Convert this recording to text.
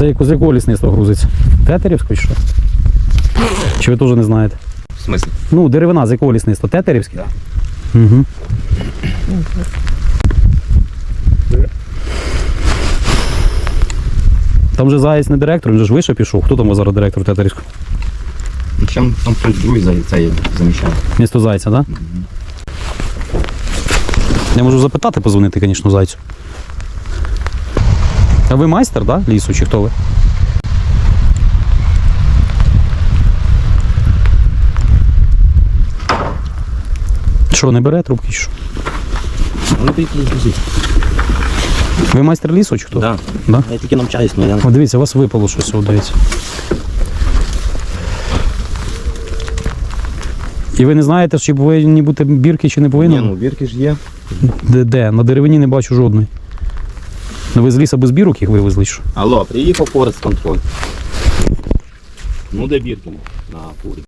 Це як з якого лісництва грузиться? Тетерівського чи що? Чи ви теж не знаєте? В смысле? Ну, деревина з якого лісництва? Тетерівське? Да. Угу. Там же Заєць не директор, він же ж вище пішов. Хто там зараз директор Тетерівського? Ну, Чим там хтось другий за це заміщав? Місто Зайця, так? Да? Я можу запитати, позвонити, звісно, Зайцю. А ви майстер, так? Да? Лісу, чи хто ви? Що, не бере трубки? Що? Ну. Ви майстер лісу чи хто? Да. Да? Я тільки навчаюсь, але я О, дивіться, у вас випало щось, от дивіться. І ви не знаєте, чи повинні бути бірки, чи не повинні? Ні, ну бірки ж є. Де, де? На деревині не бачу жодної. Ну ви з ліса без бірок їх вивезли? Що? Алло, приїхав форест контроль. Ну де бірки на фурі?